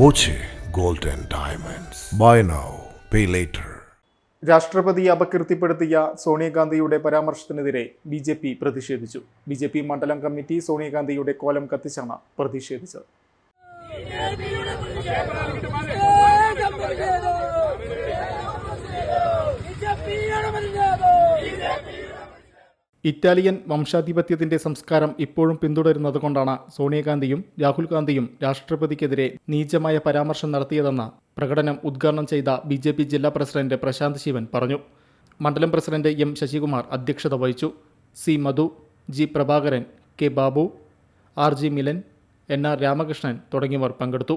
Boche golden diamonds buy now pay later രാഷ്ട്രപതി അപകീർത്തിപ്പെടുത്തിയ സോണിയാഗാന്ധിയുടെ പരാമർശത്തിനെതിരെ ബി ജെ പി പ്രതിഷേധിച്ചു. ബി ജെ പി മണ്ഡലം കമ്മിറ്റി സോണിയാഗാന്ധിയുടെ കോലം കത്തിച്ചാണ് പ്രതിഷേധിച്ചത്. ഇറ്റാലിയൻ വംശാധിപത്യത്തിന്റെ സംസ്കാരം ഇപ്പോഴും പിന്തുടരുന്നതുകൊണ്ടാണ് സോണിയാഗാന്ധിയും രാഹുൽ ഗാന്ധിയും രാഷ്ട്രപതിക്കെതിരെ നീചമായ പരാമർശം നടത്തിയതെന്ന് പ്രകടനം ഉദ്ഘാടനം ചെയ്ത ബി ജെ പി ജില്ലാ പ്രസിഡന്റ് പ്രശാന്ത് ശിവൻ പറഞ്ഞു. മണ്ഡലം പ്രസിഡന്റ് എം ശശികുമാർ അധ്യക്ഷത വഹിച്ചു. C Madhu G Prabhakaran K Babu R G Milan N R Ramakrishnan തുടങ്ങിയവർ പങ്കെടുത്തു.